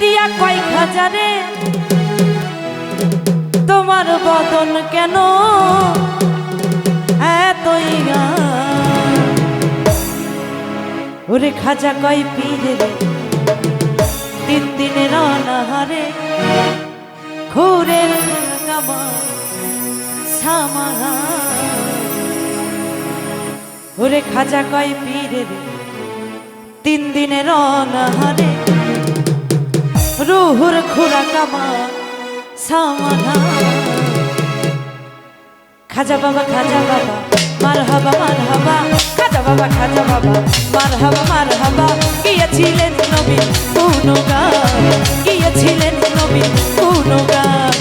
দিয়া কয়েক হাজারে তোমার বদন কেন এতই? ওরে খাজা পীরে রে, তিন খুরের কামা সামাহা ওরে খাজা পীরে রে, তিন দিনের অনাহারে রুহুর খুরা কামা সামাহা খাজা বাবা খাজা বাবা মার হাবা মার হাবা খাজা বাবা খাজা বাবা মার হাবা মার হাবা গিয়েছিলেন নবী কোন গান গিয়েছিলেন নবী কোন গান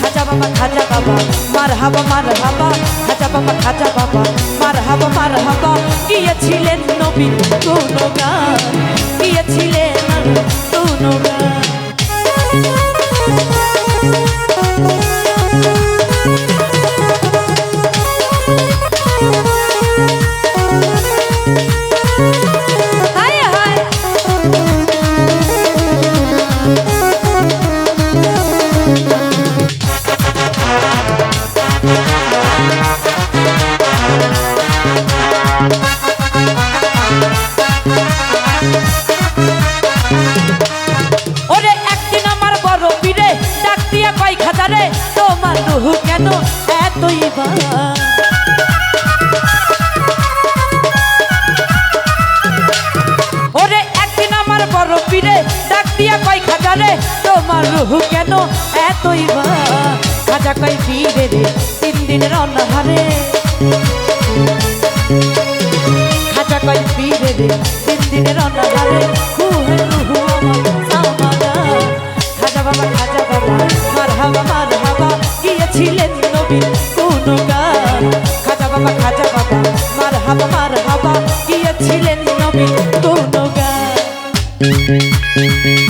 খাজা বাবা খাজা বাবা মার হাবা মার হাবা খাজা বাবা খাজা বাবা মার হাবা মার হাবা গিয়েছিলেন নবী কোন গান তোমার রুহু কেন এতই বা খাজা কয় পীরে রে, তিন দিনের অনাহারে। খাজা কয় পীরে রে, তিন দিনের অনাহারে। খুহে রুহু আমার খাজা বাবা খাজা বাবা, মার হাবা গিয়েছিলেন নবী কোন গান। খাজা বাবা খাজা বাবা গিয়েছিলেন গান। একদিন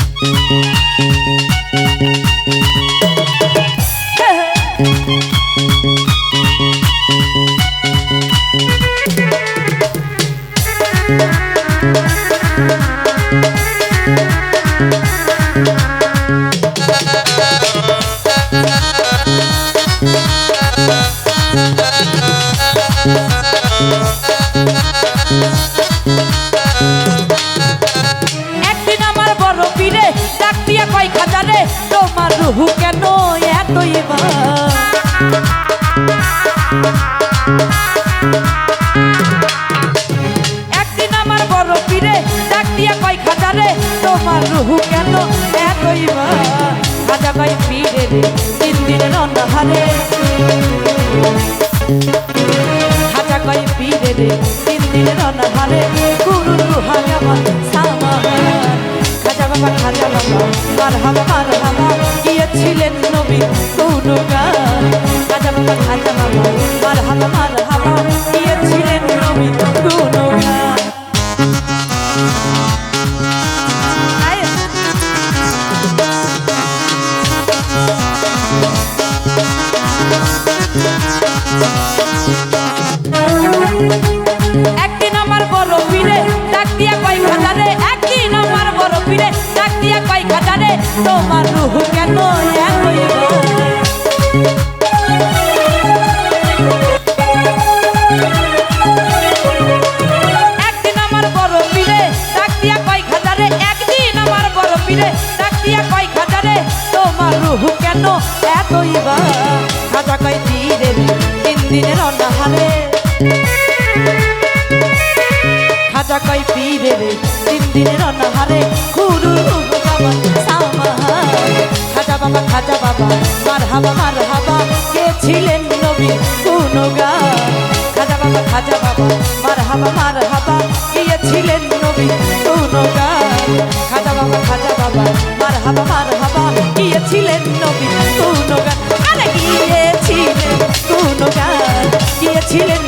রুহু কেন এতই একদিন আমার বড় পীরে ডাক দিয়া কয় খাজারে তোমার রুহু কেন এতই খাজা কয় পীরে রে, তিন দিনের অনাহারে খাজা কয় পীরে রে, তিন দিনের অনাহারে গুরু রুহান আমার সামান খাজা বাবা খাজা বাবা মার হাবা গিয়েছিলেন নবী কোন গান খাজা বাবা খাজা বাবা মার হাবা মার হাবা গিয়েছিলেন নবী কোন একদিন আমার বড় পীরে ডাক দিয়া কয় খাজারে একদিন আমার বড় পীরে ডাক দিয়া কয় খাজারে তোমার রুহ বড় পীরে ডাক দিয়া কয় খাজারে তোমার রুহ কেন এতই বা? খাজা কয়, তীরে তিন দিনের অনাহারে খাজা কই পীরে রে, তিন দিনের অনাহারে গুরু বাবা সামাহা খাজা বাবা খাজা বাবা মার হাবা মার হাবা কে ছিলেন নবী কোন গান খাজা বাবা খাজা বাবা মার হাবা মার হাবা নবী নবী